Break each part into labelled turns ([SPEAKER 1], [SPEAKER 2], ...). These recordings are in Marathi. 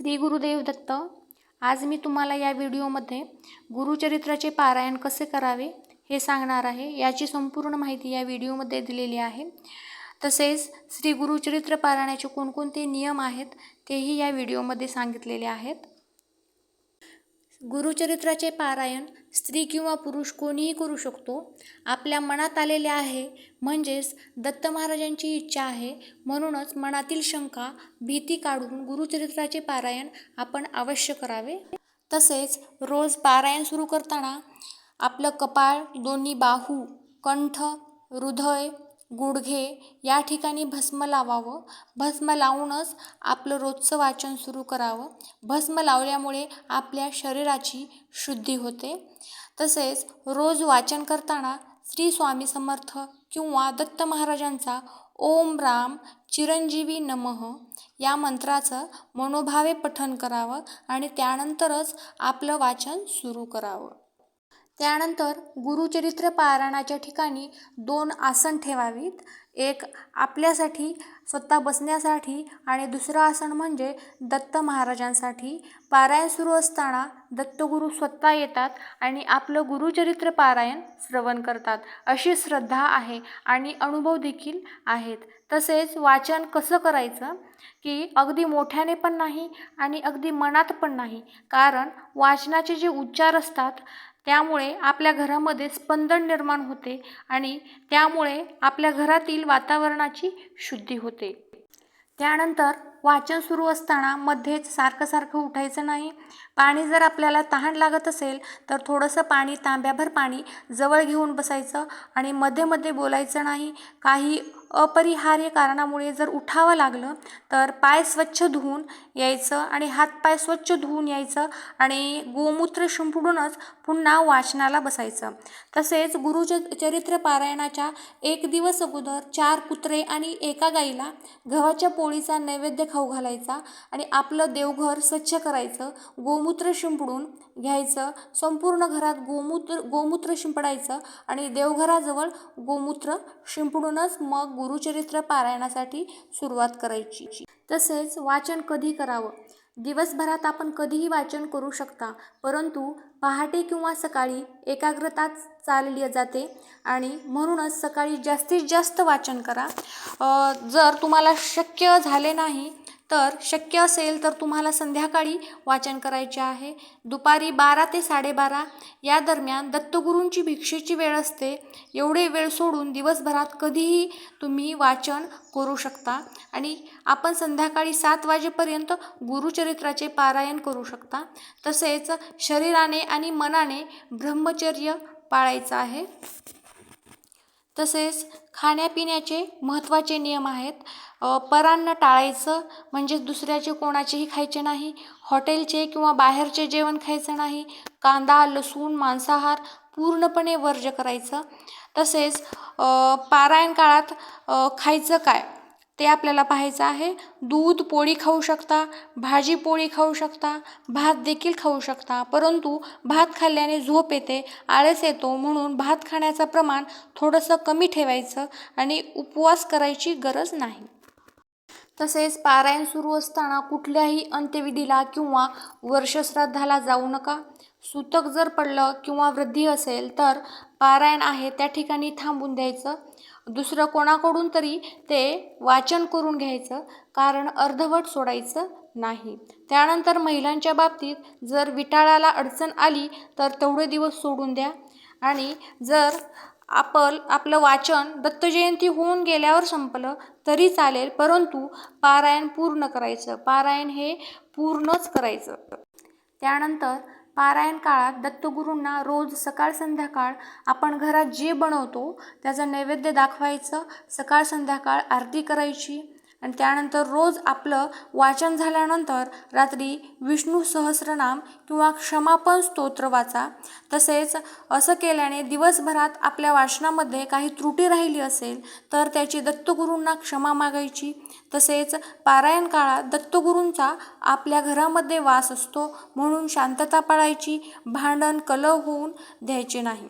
[SPEAKER 1] श्री गुरुदेव दत्त आज मी तुम्हाला या व्हिडिओमध्ये गुरुचरित्राचे पारायण कसे करावे हे सांगणार आहे. याची संपूर्ण माहिती या व्हिडिओमध्ये दिलेली आहे. तसेच श्री गुरुचरित्र पारायणाचे कोणकोणते नियम आहेत तेही या व्हिडिओमध्ये सांगितलेले आहेत. गुरुचरित्राचे पारायण स्त्री किंवा पुरुष कोणीही करू शकतो. आपल्या मनात आलेले आहे म्हणजेच दत्त महाराजांची इच्छा आहे म्हणूनच मनातील शंका भीती काढून गुरुचरित्राचे पारायण आपण अवश्य करावे. तसेच रोज पारायण सुरू करताना आपलं कपाळ दोन्ही बाहू कंठ हृदय गुडघे या ठिकाणी भस्म लावावं. भस्म लावूनच आपलं रोजचं वाचन सुरू करावं. भस्म लावल्यामुळे आपल्या शरीराची शुद्धी होते. तसेच रोज वाचन करताना श्री स्वामी समर्थ किंवा दत्त महाराजांचा ओम राम चिरंजीवी नमः या मंत्राचं मनोभावे पठन करावं आणि त्यानंतरच आपलं वाचन सुरू करावं. त्यानंतर गुरुचरित्र पारायणाच्या ठिकाणी दोन आसन ठेवावीत. एक आपल्यासाठी स्वतः बसण्यासाठी आणि दुसरं आसन म्हणजे दत्त महाराजांसाठी. पारायण सुरू असताना दत्तगुरू स्वतः येतात आणि आपलं गुरुचरित्र पारायण श्रवण करतात. अशी श्रद्धा आहे आणि अनुभव देखील आहेत. तसेच वाचन कसं करायचं? की अगदी मोठ्याने पण नाही आणि अगदी मनात पण नाही. कारण वाचनाचे जे उच्चार असतात त्यामुळे आपल्या घरामध्ये स्पंदन निर्माण होते आणि त्यामुळे आपल्या घरातील वातावरणाची शुद्धी होते. त्यानंतर वाचन सुरू असताना मध्येच सारखं सारखं उठायचं नाही. पाणी जर आपल्याला तहान लागत असेल तर थोडंसं पाणी तांब्याभर पाणी जवळ घेऊन बसायचं आणि मध्ये मध्ये बोलायचं नाही. काही अपरिहार्य कारणामुळे जर उठावं लागलं तर पाय स्वच्छ धुवून यायचं आणि हातपाय स्वच्छ धुवून यायचं आणि गोमूत्र शिंपडूनच पुन्हा वाचनाला बसायचं. तसेच गुरुच चरित्र पारायणाच्या एक दिवस अगोदर चार कुत्रे आणि एका गाईला गव्हाच्या पोळीचा नैवेद्य खाऊ घालायचा आणि आपलं देवघर स्वच्छ करायचं गोमूत्र शिंपडून घ्यायचं संपूर्ण घरात गोमूत्र गोमूत्र शिंपडायचं आणि देवघराजवळ गोमूत्र शिंपडूनच मग गुरुचरित्र पारायणासाठी सुरुवात करायची. तसेच वाचन कधी करावं? दिवसभरात आपण कधीही वाचन करू शकता परंतु पहाटे किंवा सकाळी एकाग्रता चालली जाते आणि म्हणूनच सकाळी जास्तीत जास्त वाचन करा. जर तुम्हाला शक्य झाले नाही तर शक्य असेल तर तुम्हाला संध्याकाळी वाचन करायचे आहे. दुपारी बारा ते साडेबारा या दरम्यान दत्तगुरूंची भिक्षेची वेळ असते. एवढे वेळ सोडून दिवसभरात कधीही तुम्ही वाचन करू शकता आणि आपण संध्याकाळी सात वाजेपर्यंत गुरुचरित्राचे पारायण करू शकता. तसेच शरीराने आणि मनाने ब्रह्मचर्य पाळायचं आहे. तसेच खाण्यापिण्याचे महत्त्वाचे नियम आहेत. परान्न टाळायचं म्हणजेच दुसऱ्याचे कोणाचेही खायचे नाही हॉटेलचे किंवा बाहेरचे जेवण खायचं नाही कांदा लसूण मांसाहार पूर्णपणे वर्ज्य करायचं. तसेच पारायण काळात खायचं काय? ते आपल्याला पाहायचं आहे. दूध पोळी खाऊ शकता भाजी पोळी खाऊ शकता भात देखील खाऊ शकता. परंतु भात खाल्ल्याने झोप येते आळस येतो म्हणून भात खाण्याचं प्रमाण थोडंसं कमी ठेवायचं आणि उपवास करायची गरज नाही. तसेच पारायण सुरू असताना कुठल्याही अंत्यविधीला किंवा वर्षश्राद्धाला जाऊ नका. सुतक जर पडलं किंवा वृद्धी असेल तर पारायण आहे त्या ठिकाणी थांबून द्यायचं. दुसरं कोणाकडून तरी ते वाचन करून घ्यायचं कारण अर्धवट सोडायचं नाही. त्यानंतर महिलांच्या बाबतीत जर विटाळाला अडचण आली तर तेवढे दिवस सोडून द्या. आणि जर आपलं आपलं वाचन दत्तजयंती होऊन गेल्यावर संपलं तरी चालेल परंतु पारायण पूर्ण करायचं. पारायण हे पूर्णच करायचं. त्यानंतर पारायण काळात दत्तगुरूंना रोज सकाळ संध्याकाळ आपण घरात जे बनवतो त्याचं नैवेद्य दाखवायचं सकाळ संध्याकाळ आरती करायची आणि त्यानंतर रोज आपलं वाचन झाल्यानंतर रात्री विष्णू सहस्रनाम किंवा क्षमापण स्तोत्र वाचा. तसेच असं केल्याने दिवसभरात आपल्या वाचनामध्ये काही त्रुटी राहिली असेल तर त्याची दत्तगुरूंना क्षमा मागायची. तसेच पारायण काळात दत्तगुरूंचा आपल्या घरामध्ये वास असतो म्हणून शांतता पाळायची. भांडण कलह होऊन द्यायचे नाही.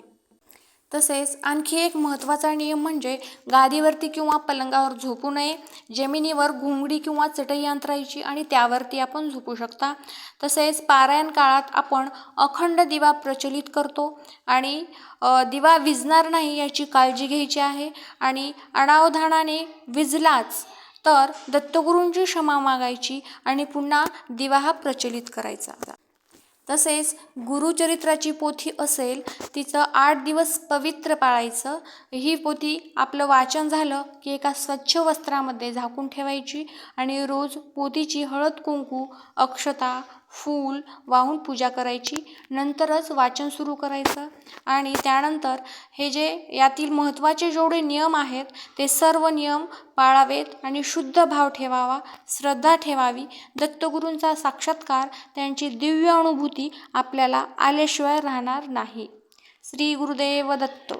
[SPEAKER 1] तसेच आणखी एक महत्त्वाचा नियम म्हणजे गादीवरती किंवा पलंगावर झोपू नये जमिनीवर घोंगडी किंवा चटई अंतरायची आणि त्यावरती आपण झोपू शकता. तसेच पारायण काळात आपण अखंड दिवा प्रचलित करतो आणि दिवा विजणार नाही याची काळजी घ्यायची आहे आणि अनावधानाने विजलाच तर दत्तगुरूंची क्षमा मागायची आणि पुन्हा दिवा हा प्रचलित करायचा. तसेच गुरुचरित्राची पोथी असेल तिचं आठ दिवस पवित्र पाळायचं ही पोथी आपलं वाचन झालं की एका स्वच्छ वस्त्रामध्ये झाकून ठेवायची आणि रोज पोथीची हळद कुंकू अक्षता फूल वाहून पूजा करायची नंतरच वाचन सुरू करायचं आणि त्यानंतर हे जे यातील महत्त्वाचे जेवढे नियम आहेत ते सर्व नियम पाळावेत आणि शुद्ध भाव ठेवावा श्रद्धा ठेवावी. दत्तगुरूंचा साक्षात्कार त्यांची दिव्य अनुभूती आपल्याला आल्याशिवाय राहणार नाही. श्री गुरुदेव दत्त.